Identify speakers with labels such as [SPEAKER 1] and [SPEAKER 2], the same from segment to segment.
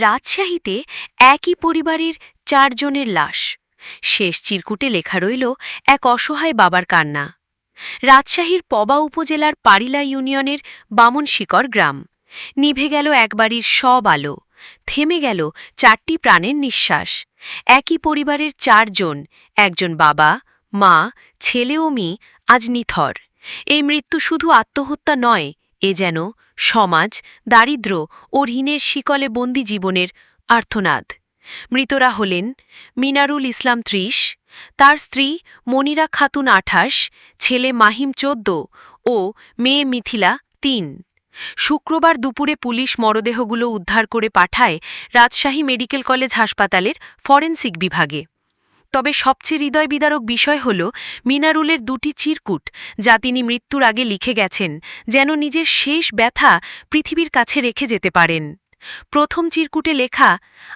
[SPEAKER 1] রাজশাহীতে একই পরিবারের চারজনের লাশ। শেষ চিরকুটে লেখা রইল এক অসহায় বাবার কান্না। রাজশাহীর পবা উপজেলার পারিলা ইউনিয়নের বামনশিকর গ্রাম। নিভে গেল এক বাড়ির সব আলো। থেমে গেল চারটি প্রাণের নিঃশ্বাস। একই পরিবারের চারজন, একজন বাবা, মা, ছেলে ও মেয়ে, আজ নিথর। এই মৃত্যু শুধু আত্মহত্যা নয় এ যেন সমাজ, দারিদ্র্য ও ঋণের শিকলে বন্দি জীবনের আর্থনাদ মৃতরা হলেন মিনারুল ইসলাম ত্রিশ, তার স্ত্রী মনিরা খাতুন আঠাশ, ছেলে মাহিম চোদ্দ ও মেয়ে মিথিলা তিন। শুক্রবার দুপুরে পুলিশ মরদেহগুলো উদ্ধার করে পাঠায় রাজশাহী মেডিকেল কলেজ হাসপাতালের ফরেন্সিক বিভাগে। তবে সবচেয়ে হৃদয় বিদারক বিষয় হল মিনারুলের দুটি চিরকুট, যা তিনি মৃত্যুর আগে লিখে গেছেন, যেন নিজের শেষ ব্যথা পৃথিবীর কাছে রেখে যেতে পারেন। প্রথম চিরকুটে লেখা,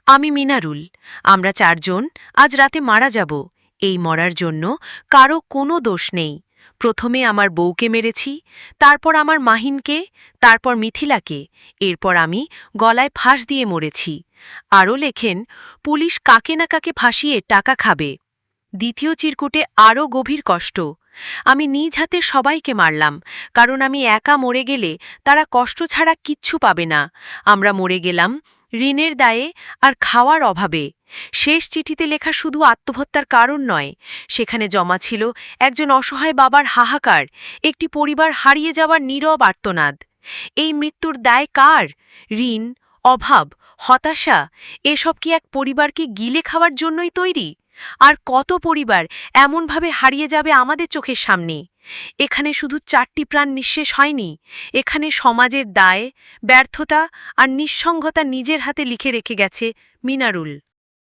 [SPEAKER 1] আমি মিনারুল, আমরা চারজন আজ রাতে মারা যাব, এই মরার জন্য কারও কোনো দোষ নেই। প্রথমে আমার বউকে মেরেছি, তারপর আমার মাহিনকে, তারপর মিথিলাকে, এরপর আমি গলায় ফাঁস দিয়ে মরেছি। আরও লেখেন, পুলিশ কাকে না কাকে ফাঁসিয়ে টাকা খাবে। দ্বিতীয় চিরকুটে আরও গভীর কষ্ট। আমি নিজ হাতে সবাইকে মারলাম, কারণ আমি একা মরে গেলে তারা কষ্ট ছাড়া কিচ্ছু পাবে না। আমরা মরে গেলাম ঋণের দায়ে আর খাওয়ার অভাবে। শেষ চিঠিতে লেখা শুধু আত্মহত্যার কারণ নয়, সেখানে জমা ছিল একজন অসহায় বাবার হাহাকার, একটি পরিবার হারিয়ে যাওয়ার নীরব আর্তনাদ। এই মৃত্যুর দায় কার? ঋণ, অভাব, হতাশা, এসব কি এক পরিবারকে গিলে খাওয়ার জন্যই তৈরি? আর কত পরিবার এমনভাবে হারিয়ে যাবে আমাদের চোখের সামনে? এখানে শুধু চারটি প্রাণ নিঃশেষ হয়নি, এখানে সমাজের দায়, ব্যর্থতা আর নিঃসঙ্গতা নিজের হাতে লিখে রেখে গেছে মিনারুল।